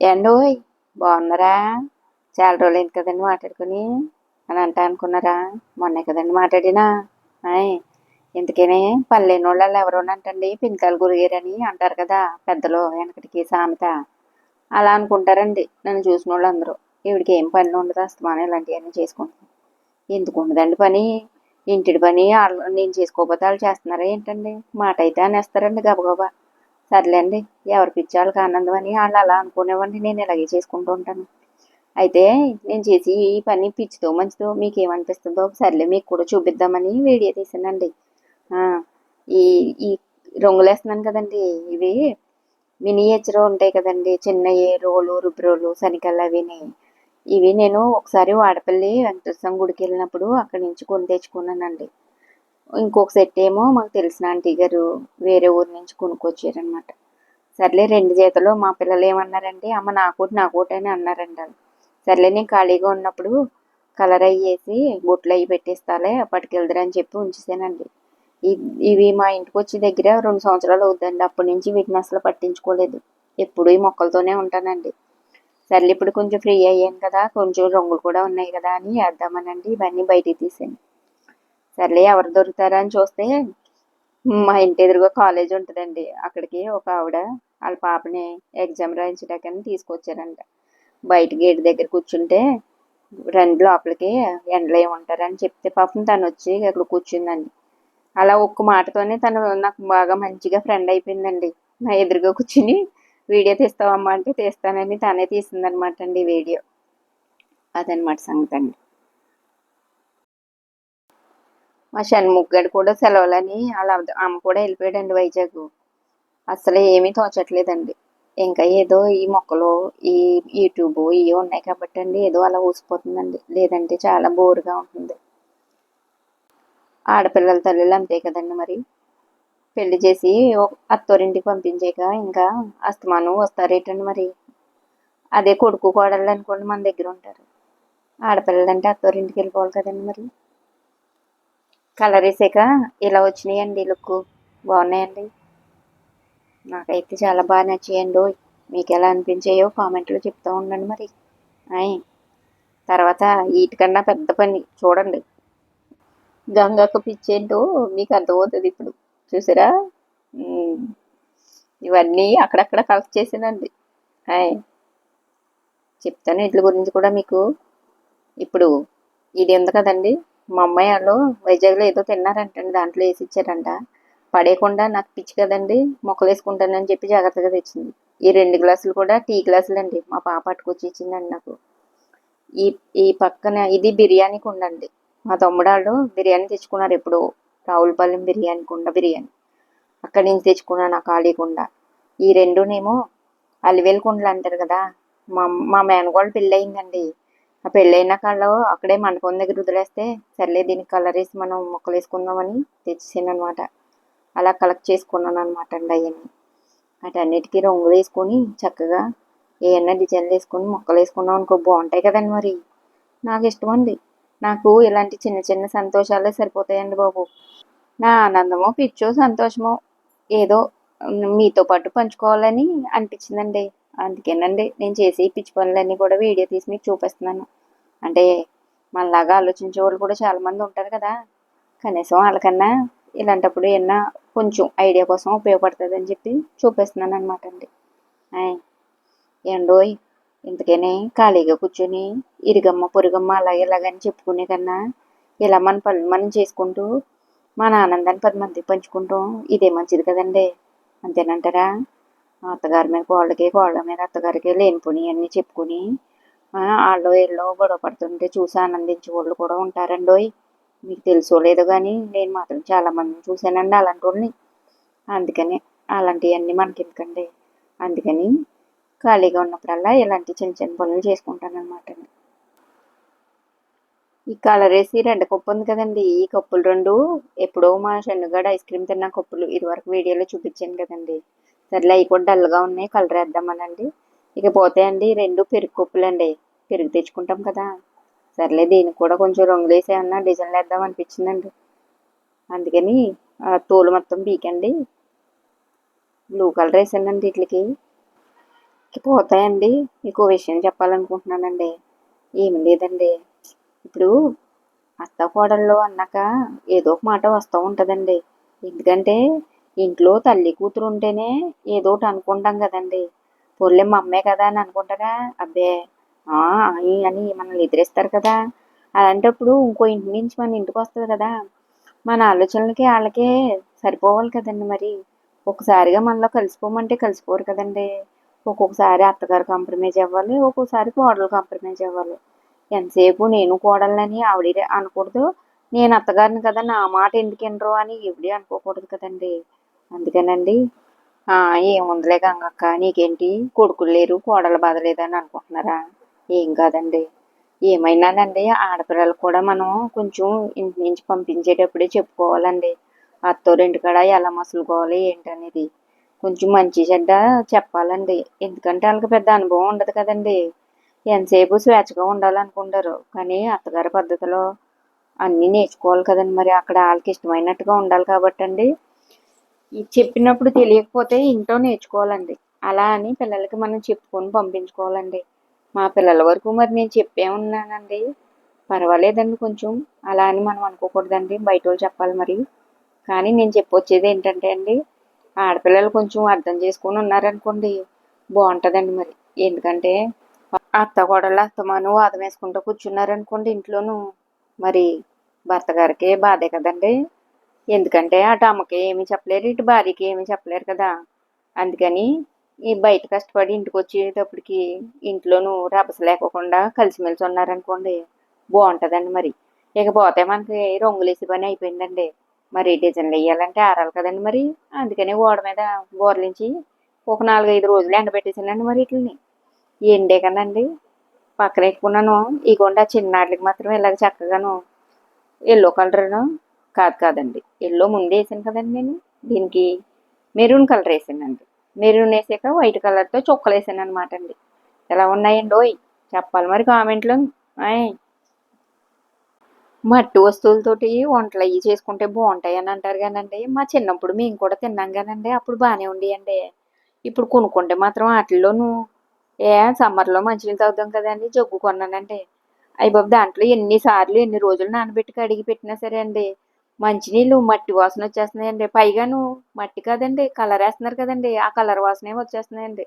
ఏండోయ్ బాగున్నారా? చాలా రోజులైంది కదండి మాట్లాడుకుని అని అంటా అనుకున్నారా? మొన్నే కదండి మాట్లాడినా ఆయ్ ఇంతకేనే పల్లెని వాళ్ళు ఎవరో అంటండి పింకాలు గురిగారని అంటారు కదా పెద్దలు వెనకటికి సామెత అలా అనుకుంటారండి నన్ను చూసిన వాళ్ళు అందరూ ఈవిడికి ఏం పని ఉండదు అస్తమానం ఇలాంటివన్నీ చేసుకుంటాను ఎందుకు ఉండదండి పని? ఇంటిడి పని వాళ్ళు నేను చేసుకోకపోతే వాళ్ళు చేస్తున్నారా ఏంటండి? మాట అయితే అనేస్తారండి గబగబా. సర్లేండి ఎవరి పిచ్చి వాళ్ళకి ఆనందం అని వాళ్ళు అలా అనుకునేవ్వండి నేను ఇలాగే చేసుకుంటూ ఉంటాను. అయితే నేను చేసి ఈ పని పిచ్చితో మంచిదో మీకు ఏమనిపిస్తుందో సర్లే మీకు కూడా చూపిద్దామని వీడియో తీసానండి. ఈ ఈ రంగులు వేస్తున్నాను కదండి ఇవి మినియేచర్ ఉంటాయి కదండి చిన్నవి రోలు రుబ్రోలు శనికల్ అవిని. ఇవి నేను ఒకసారి వాడపల్లి వెంకటేశ్వర గుడికి వెళ్ళినప్పుడు అక్కడి నుంచి కొని తెచ్చుకున్నానండి. ఇంకొక సెట్ ఏమో మాకు తెలిసిన ఆంటీ గారు వేరే ఊరు నుంచి కొనుక్కొచ్చారనమాట సర్లే రెండు జతలు మా పిల్లలు ఏమన్నారంటే అమ్మ నాకోటి నాకోటి అని అన్నారండి వాళ్ళు సర్లే నేను ఖాళీగా ఉన్నప్పుడు కలర్ అయ్యేసి బొట్లు అవి పెట్టిస్తాలే పట్టుకెళ్దరని చెప్పి ఉంచేసానండి. ఇ- ఇవి మా ఇంటికి వచ్చే దగ్గర రెండు సంవత్సరాలు అవుతుందండి అప్పటి నుంచి వీటిని అసలు పట్టించుకోలేదు. ఎప్పుడు ఈ మొక్కలతోనే ఉంటానండి. సర్లే ఇప్పుడు కొంచెం ఫ్రీ అయ్యాను కదా కొంచెం రంగులు కూడా ఉన్నాయి కదా అని వేద్దామనండి. ఇవన్నీ బయటికి తీసాను సర్లే ఎవరు దొరుకుతారా అని చూస్తే మా ఇంటి ఎదురుగా కాలేజ్ ఉంటుందండి. అక్కడికి ఒక ఆవిడ వాళ్ళ పాపని ఎగ్జామ్ రాయించడానికి తీసుకొచ్చారంట. బయట గేట్ దగ్గర కూర్చుంటే రెండు లోపలికి ఎండలో ఏముంటారని చెప్తే పాపం తను వచ్చి అక్కడ కూర్చుందండి. అలా ఒక్క మాటతోనే తను నాకు బాగా మంచిగా ఫ్రెండ్ అయిపోయిందండి. నా ఎదురుగా కూర్చుని వీడియో తీస్తావమ్మా అంటే తీస్తానని తనే తీసిందనమాట అండి వీడియో. అదనమాట సంగతి అండి మా షణ్ముగ్గడు కూడా సెలవులని వాళ్ళ అమ్మ కూడా వెళ్ళిపోయాడండి వైజాగ్. అసలు ఏమీ తోచట్లేదండి. ఇంకా ఏదో ఈ మొక్కలు ఈ యూట్యూబ్ ఇవి ఉన్నాయి కాబట్టి అండి ఏదో అలా ఊసిపోతుందండి. లేదంటే చాలా బోరుగా ఉంటుంది. ఆడపిల్లల తల్లులు అంతే కదండి మరి. పెళ్ళి చేసి అత్తోరింటికి పంపించాక ఇంకా అస్తమానం వస్తారేటండి మరి. అదే కొడుకు కోడళ్ళు అనుకోండి మన దగ్గర ఉంటారు. ఆడపిల్లలంటే అత్తోరింటికి వెళ్ళిపోవాలి కదండి మరి. కలర్ వేసాక ఇలా వచ్చినాయండి లుక్. బాగున్నాయండి. నాకైతే చాలా బాగా నచ్చాయండి. మీకు ఎలా అనిపించాయో కామెంట్లో చెప్తూ ఉండండి మరి. ఆయ్. తర్వాత వీటికన్నా పెద్ద పని చూడండి. గంగకు పిచ్చేంటో మీకు అర్థమవుతుంది ఇప్పుడు. చూసారా? ఇవన్నీ అక్కడక్కడ కలెక్ట్ చేసానండి ఆయ్. చెప్తాను వీటి గురించి కూడా మీకు. ఇప్పుడు ఇది ఉంది కదండి. మా అమ్మాయి వాళ్ళు వైజాగ్లో ఏదో తిన్నారంటండి దాంట్లో వేసి ఇచ్చారంట పడేయకుండా నాకు పిచ్చి కదండి మొక్కలు వేసుకుంటానని చెప్పి జాగ్రత్తగా తెచ్చింది. ఈ రెండు గ్లాసులు కూడా టీ గ్లాసులు అండి మా పాప పట్టుకొచ్చి ఇచ్చిందండి నాకు. ఈ ఈ పక్కన ఇది బిర్యానీ కుండ అండి మా తమ్ముడు వాళ్ళు బిర్యానీ తెచ్చుకున్నారు ఎప్పుడు రావులపాలెం బిర్యానీ కుండ బిర్యానీ. అక్కడి నుంచి తెచ్చుకున్నాను నా ఖాళీ కుండ. ఈ రెండునేమో అలివేలు కుండలు అంటారు కదా మా మా మేనగోళ్ళ పెళ్ళి అయిందండి ఆ పెళ్ళైన కాళ్ళు అక్కడే మండపం దగ్గర వదిలేస్తే సర్లే దీనికి కలర్ వేసి మనం మొక్కలు వేసుకుందామని తెచ్చేసాను అనమాట అలా కలెక్ట్ చేసుకున్నాను అనమాట అండి అవన్నీ వాటన్నిటికీ రంగులు వేసుకొని చక్కగా ఏమన్నా డిజైన్లు వేసుకొని మొక్కలు వేసుకున్నాం అనుకో బాగుంటాయి కదండి మరి. నాకు ఇష్టం అండి. నాకు ఇలాంటి చిన్న చిన్న సంతోషాలే సరిపోతాయండి బాబు. నా ఆనందమో పిచ్చో సంతోషమో ఏదో మీతో పాటు పంచుకోవాలని అనిపించిందండి. అందుకేనండి నేను చేసే పిచ్చి పనులన్నీ కూడా వీడియో తీసి మీకు చూపిస్తున్నాను. అంటే మనలాగా ఆలోచించే వాళ్ళు కూడా చాలామంది ఉంటారు కదా. కనీసం వాళ్ళకన్నా ఇలాంటప్పుడు ఏమన్నా కొంచెం ఐడియా కోసం ఉపయోగపడుతుందని చెప్పి చూపిస్తున్నాను అనమాట అండి ఏండోయ్ ఇంతకనే ఖాళీగా కూర్చొని ఇరిగమ్మ పొరిగమ్మ అలాగే ఇలాగని చెప్పుకునే కన్నా ఇలా మన పనులు మనం చేసుకుంటూ మన ఆనందాన్ని పది మందికి పంచుకుంటాం ఇదే మంచిది కదండి. అంతేనంటారా? అత్తగారి మీద కోళ్ళకి కోళ్ళ మీద అత్తగారికి లేనిపోని అన్నీ చెప్పుకుని వాళ్ళు వీళ్ళు గొడవ పడుతుంటే చూసి ఆనందించే వాళ్ళు కూడా ఉంటారండోయ్. మీకు తెలుసో లేదో కానీ నేను మాత్రం చాలా మందిని చూశానండి అలాంటి వాళ్ళని. అందుకని అలాంటివన్నీ మనకి ఎందుకండి అందుకని ఖాళీగా ఉన్నప్పుడల్లా ఇలాంటి చిన్న చిన్న పనులు చేసుకుంటాను అనమాట ఈ కలర్ వేసి రెండు కప్పు ఉంది కదండి ఈ కప్పులు రెండు ఎప్పుడో మా షన్నుగాడు ఐస్ క్రీమ్ తిన్న కప్పులు. ఇదివరకు వీడియోలో చూపించాను కదండి. సర్లే అవి కూడా డల్గా ఉన్నాయి కలర్ వేద్దామనండి. ఇకపోతే అండి రెండు పెరుగు కప్పులు అండి పెరుగు తెచ్చుకుంటాం కదా. సర్లే దీనికి కూడా కొంచెం రంగులు వేసి ఏమన్నా డిజైన్లు వేద్దాం అనిపించిందండి. అందుకని తోలు మొత్తం పీకండి. బ్లూ కలర్ వేసానండి వీటికి పోతాయండి. మీకు విషయం చెప్పాలనుకుంటున్నానండి. ఏమి లేదండి. ఇప్పుడు అత్త కోడల్లో అన్నాక ఏదో ఒక మాట వస్తూ ఉంటుందండి. ఎందుకంటే ఇంట్లో తల్లి కూతురు ఉంటేనే ఏదో ఒకటి అనుకుంటాం కదండి. పొర్లే మా అమ్మే కదా అని అనుకుంటారా అబ్బే అని అని మనల్ని ఎదిరిస్తారు కదా. అలాంటప్పుడు ఇంకో ఇంటి నుంచి మన ఇంటికి వస్తుంది కదా. మన ఆలోచనలకి వాళ్ళకే సరిపోవాలి కదండి మరి. ఒకసారిగా మనలో కలిసిపోమంటే కలిసిపోరు కదండి. ఒక్కొక్కసారి అత్తగారు కాంప్రమైజ్ అవ్వాలి ఒక్కొక్కసారి కోడలు కాంప్రమైజ్ అవ్వాలి. ఎంతసేపు నేను కోడలని ఆవిడ అనకూడదు నేను అత్తగారిని కదా నా మాట ఎందుకు వినరు అని ఎవడి అనుకోకూడదు కదండి. అందుకనండి ఏముందిలే గంగక్క నీకేంటి? కొడుకులు లేరు కోడలు బాధలేదని అనుకుంటున్నారా? ఏం కాదండి. ఏమైనానండి ఆడపిల్లలు కూడా మనం కొంచెం ఇంటి నుంచి పంపించేటప్పుడే చెప్పుకోవాలండి. అత్తోరింటి కాడ ఎలా మసులుకోవాలి ఏంటనేది. కొంచెం మంచి చెడ్డ చెప్పాలండి. ఎందుకంటే వాళ్ళకి పెద్ద అనుభవం ఉండదు కదండి. ఎంతసేపు స్వేచ్ఛగా ఉండాలనుకుంటారు. కానీ అత్తగారి పద్ధతిలో అన్నీ నేర్చుకోవాలి కదండి మరి. అక్కడ వాళ్ళకి ఇష్టమైనట్టుగా ఉండాలి కాబట్టి అండి చెప్పినప్పుడు తెలియకపోతే ఇంట్లో నేర్చుకోవాలండి. అలా అని పిల్లలకి మనం చెప్పుకొని పంపించుకోవాలండి. మా పిల్లల వరకు మరి నేను చెప్పే ఉన్నానండి. పర్వాలేదండి కొంచెం. అలా అని మనం అనుకోకూడదండి. బయట వాళ్ళు చెప్పాలి మరి. కానీ నేను చెప్పొచ్చేది ఏంటంటే అండి ఆడపిల్లలు కొంచెం అర్థం చేసుకొని ఉన్నారనుకోండి బాగుంటుందండి మరి. ఎందుకంటే అత్త కోడళ్ళు అత్తమాను వాదం వేసుకుంటూ కూర్చున్నారనుకోండి ఇంట్లోనూ. మరి భర్త గారికి బాధే కదండి. ఎందుకంటే అటు అమ్మకి ఏమి చెప్పలేరు ఇటు భార్యకి ఏమి చెప్పలేరు కదా. అందుకని ఈ బయట కష్టపడి ఇంటికి వచ్చేటప్పటికి ఇంట్లోనూ రభస లేకోకుండా కలిసిమెలిసి ఉన్నారనుకోండి బాగుంటుందండి మరి. ఇకపోతే మనకి రంగులేసి పని అయిపోయిందండి. మరి డిజైన్లు వేయాలంటే ఆరాలి కదండి మరి. అందుకని ఓడ మీద బోర్లించి ఒక నాలుగైదు రోజులు ఎండబెట్టేసానండి మరి వీటిని ఎండే కదండి. పక్కన పెట్టుకున్నాను ఇగోండి ఆ చిన్నాటికి మాత్రం ఇలాగ చక్కగాను ఎల్లో కలర్ను కాదు కాదండి. ఎల్లో ముందే వేసాను కదండి నేను. దీనికి మెరూన్ కలర్ వేసానండి. మెరూన్ వేసాక వైట్ కలర్తో చుక్కలు వేసాను అనమాట అండి. ఎలా ఉన్నాయండి ఓయ్ చెప్పాలి మరి కామెంట్లో. ఆయ్ మట్టి వస్తువులతోటి వంటలు అవి చేసుకుంటే బాగుంటాయి అని అంటారు కానండి. మా చిన్నప్పుడు మేము కూడా తిన్నాం కానండి. అప్పుడు బాగానే ఉండేయండి. ఇప్పుడు కొనుక్కుంటే మాత్రం వాటిల్లోనూ ఏ సమ్మర్లో మంచినీళ్ళు తాగుతాం కదండి జగ్గు కొన్నానండి. అయ్యి బాబు దాంట్లో ఎన్నిసార్లు ఎన్ని రోజులు నానబెట్టి కడిగి పెట్టినా సరే అండి. మంచినీళ్ళు మట్టి వాసన వచ్చేస్తున్నాయండి. పైగాను మట్టి కాదండి కలర్ వేస్తున్నారు కదండి. ఆ కలర్ వాసన ఏమి వచ్చేస్తున్నాయండి.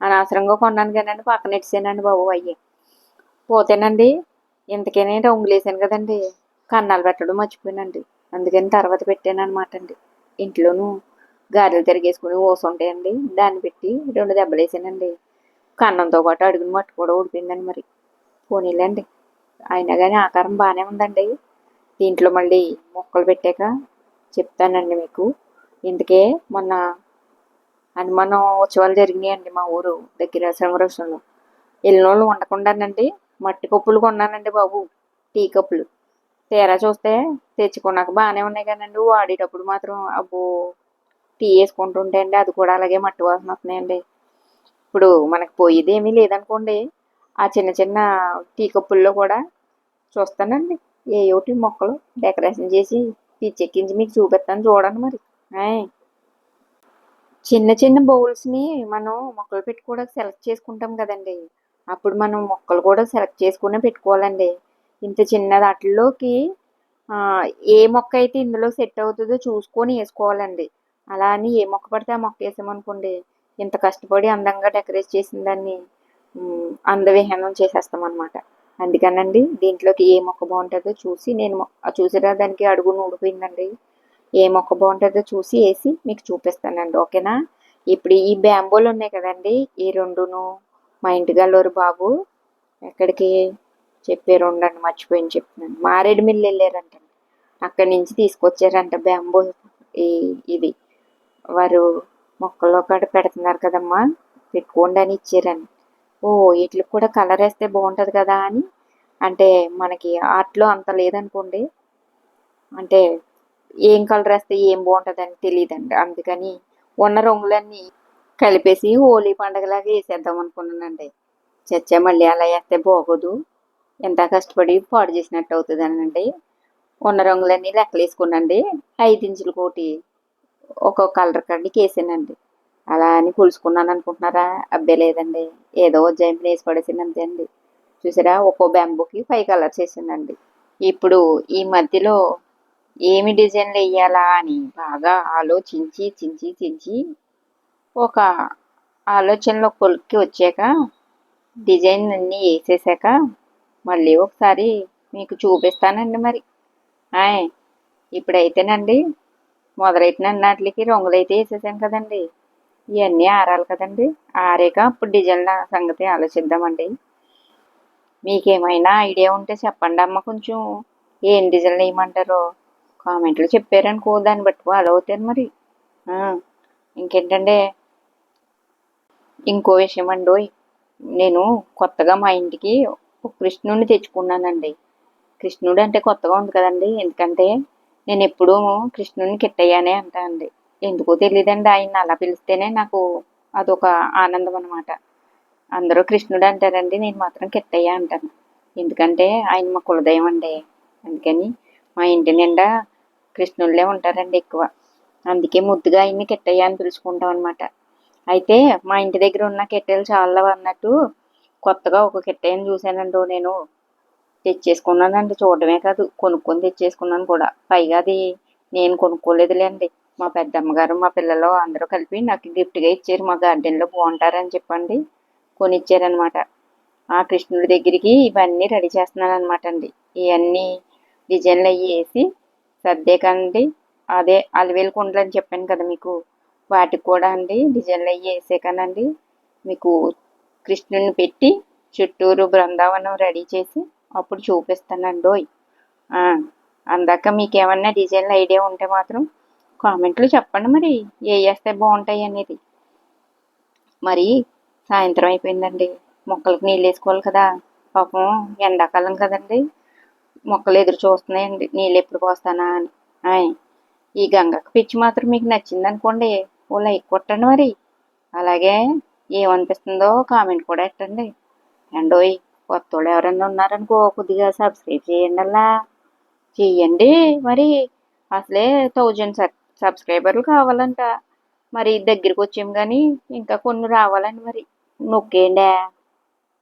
అనవసరంగా కొన్నాను కానండి పక్కన ఇచ్చానండి బాబు అయ్యి. పోతేనండి ఇంతకేనే రంగులు వేసాను కదండి. కన్నాలు పెట్టడం మర్చిపోయానండి. అందుకని తర్వాత పెట్టాను అనమాట అండి. ఇంట్లోనూ గారెలు తిరిగేసుకుని ఓసుంటాయండి. దాన్ని పెట్టి రెండు దెబ్బలు వేసానండి కన్నంతో పాటు అడుగుని మట్టు కూడా ఊడిపోయిందండి మరి. పోనీలేండి. అయినా కానీ ఆకారం బాగానే ఉందండి. దీంట్లో మళ్ళీ మొక్కలు పెట్టాక చెప్తానండి మీకు. ఇందుకే మొన్న హనుమానం ఉత్సవాలు జరిగినాయండి మా ఊరు దగ్గర సంవత్సరంలో. ఎల్లినోళ్ళు ఉండకుండానండి మట్టి కప్పులు కొన్నానండి బాబు టీ కప్పులు. తీరా చూస్తే తెచ్చుకున్నాక బాగానే ఉన్నాయి కానండి వాడేటప్పుడు మాత్రం అబ్బో టీ వేసుకుంటుంటే అండి అది కూడా అలాగే మట్టి వాసన వస్తున్నాయండి. ఇప్పుడు మనకు పోయేది ఏమీ లేదనుకోండి ఆ చిన్న చిన్న టీ కప్పుల్లో కూడా చూస్తానండి. ఏ ఒకటి మొక్కలు డెకరేషన్ చేసి పిచ్చెక్కించి మీకు చూపిస్తాను చూడండి మరి. చిన్న చిన్న బౌల్స్ని మనం మొక్కలు పెట్టుకోవడానికి సెలెక్ట్ చేసుకుంటాం కదండి. అప్పుడు మనం మొక్కలు కూడా సెలెక్ట్ చేసుకునే పెట్టుకోవాలండి. ఇంత చిన్న వాటిల్లోకి ఏ మొక్క అయితే ఇందులో సెట్ అవుతుందో చూసుకొని వేసుకోవాలండి. అలా అని ఏ మొక్క పడితే ఆ మొక్క వేసామనుకోండి ఇంత కష్టపడి అందంగా డెకరేట్ చేసిన దాన్ని అందవిహీనం చేసేస్తాం అనమాట అందుకనండి దీంట్లోకి ఏ మొక్క బాగుంటుందో చూసి నేను మొ- దానికి అడుగును ఊడిపోయిందండి. ఏ మొక్క బాగుంటుందో చూసి వేసి మీకు చూపిస్తానండి ఓకేనా? ఇప్పుడు ఈ బ్యాంబోలు ఉన్నాయి కదండి ఈ రెండును మా ఇంటి గల్లోరు బాబు ఎక్కడికి చెప్పారు ఉండండి మర్చిపోయింది చెప్తున్నాను. మారేడు మిల్లు వెళ్ళారంట. అక్కడి నుంచి తీసుకొచ్చారంట బ్యాంబో ఈ ఇది. వారు మొక్కల్లో కాడ పెడుతున్నారు కదమ్మా పెట్టుకోండి అని ఇచ్చారండి ఓ వీటికి కూడా కలర్ వేస్తే బాగుంటుంది కదా అని. అంటే మనకి ఆర్ట్లో అంత లేదనుకోండి. అంటే ఏం కలర్ వేస్తే ఏం బాగుంటుంది అని తెలియదండి అందుకని ఉన్న రంగులన్నీ కలిపేసి హోలీ పండగలాగా వేసేద్దాం అనుకున్నానండి. చచ్చా మళ్ళీ అలా వేస్తే బాగోదు. ఎంత కష్టపడి పాడు చేసినట్టు అవుతుంది అనండి ఉన్న రంగులన్నీ లెక్కలు వేసుకున్నాండి ఐదు ఇంచుల కోటి ఒక్కొక్క కలర్ కాడికి వేసానండి. అలా అని పులుసుకున్నాను అనుకుంటున్నారా? అబ్బే లేదండి. ఏదో జైన్ వేసి పడేసింది అంతే అండి. చూసారా? ఒక్కో బెంబుకి ఫైవ్ కలర్స్ వేసిందండి. ఇప్పుడు ఈ మధ్యలో ఏమి డిజైన్లు వేయాలా అని బాగా ఆలోచించి చించి చించి ఒక ఆలోచనలో కొలిక్కి వచ్చాక డిజైన్ అన్నీ వేసేసాక మళ్ళీ ఒకసారి మీకు చూపిస్తానండి మరి. ఆయ్ ఇప్పుడైతేనండి మొదలైతే అన్నట్లకి రంగులైతే వేసేసాను వేసేసాం కదండి. ఇవన్నీ ఆరాలి కదండి. ఆరాక అప్పుడు డిజైన్ల సంగతి ఆలోచిద్దామండి. మీకేమైనా ఐడియా ఉంటే చెప్పండి అమ్మ కొంచెం. ఏం డిజైన్లు వేయమంటారో కామెంట్లు చెప్పారనుకో దాన్ని బట్టి ఫాలో మరి. ఇంకేంటంటే ఇంకో విషయం అండి నేను కొత్తగా మా ఇంటికి ఒక కృష్ణుడిని తెచ్చుకున్నానండి. కృష్ణుడు అంటే కొత్తగా ఉంది కదండి. ఎందుకంటే నేను ఎప్పుడూ కృష్ణుడిని కిట్టయ్యానే అంటానండి. ఎందుకో తెలియదండి ఆయన అలా పిలిస్తేనే నాకు అదొక ఆనందం అనమాట అందరూ కృష్ణుడు అంటారండి నేను మాత్రం కిట్టయ్య అంటాను. ఎందుకంటే ఆయన మా కులదైవం అండి. అందుకని మా ఇంటి నిండా కృష్ణుళ్ళే ఉంటారండి ఎక్కువ. అందుకే ముద్దుగా ఆయన్ని కిట్టయ్య అని పిలుచుకుంటాం అనమాట అయితే మా ఇంటి దగ్గర ఉన్న కిట్టెలు చాలా అన్నట్టు కొత్తగా ఒక కిట్టయ్యని చూశానండి నేను. తెచ్చేసుకున్నానండి చూడడమే కాదు కొనుక్కొని తెచ్చేసుకున్నాను కూడా. పైగా అది నేను కొనుక్కోలేదులేండి మా పెద్దమ్మగారు మా పిల్లలు అందరూ కలిపి నాకు గిఫ్ట్గా ఇచ్చారు. మా గార్డెన్లో బాగుంటారని చెప్పండి. కొనిచ్చారనమాట ఆ కృష్ణుడి దగ్గరికి ఇవన్నీ రెడీ చేస్తున్నాను అనమాట అండి. ఇవన్నీ డిజైన్లు అవి వేసి సర్దేకండి అదే అలవేలు కుండలు అని చెప్పాను కదా మీకు. వాటికి కూడా అండి డిజైన్లు అవి వేసాకనండి మీకు కృష్ణుడిని పెట్టి చుట్టూరు బృందావనం రెడీ చేసి అప్పుడు చూపిస్తానండి ఓయ్ అందాక మీకు ఏమన్నా డిజైన్లు ఐడియా ఉంటే మాత్రం కామెంట్లు చెప్పండి మరి. ఏ వేస్తే బాగుంటాయి అనేది. మరి సాయంత్రం అయిపోయిందండి. మొక్కలకు నీళ్ళు వేసుకోవాలి కదా. పాపం ఎండాకాలం కదండి. మొక్కలు ఎదురు చూస్తున్నాయండి. నీళ్ళు ఎప్పుడు పోస్తానా అని. ఆయ్. ఈ గంగకు పిచ్చి మాత్రం మీకు నచ్చింది అనుకోండి ఓ లైక్ కొట్టండి మరి. అలాగే ఏమనిపిస్తుందో కామెంట్ కూడా పెట్టండి అండోయ్ కొత్త వాళ్ళు ఎవరైనా ఉన్నారనుకో కొద్దిగా సబ్స్క్రైబ్ చేయండి అలా. చెయ్యండి మరి. అసలే థౌజండ్ సబ్స్క్రైబర్లు కావాలంట. మరి దగ్గరికి వచ్చాము కానీ ఇంకా కొన్ని రావాలండి మరి. నొక్కేయండి.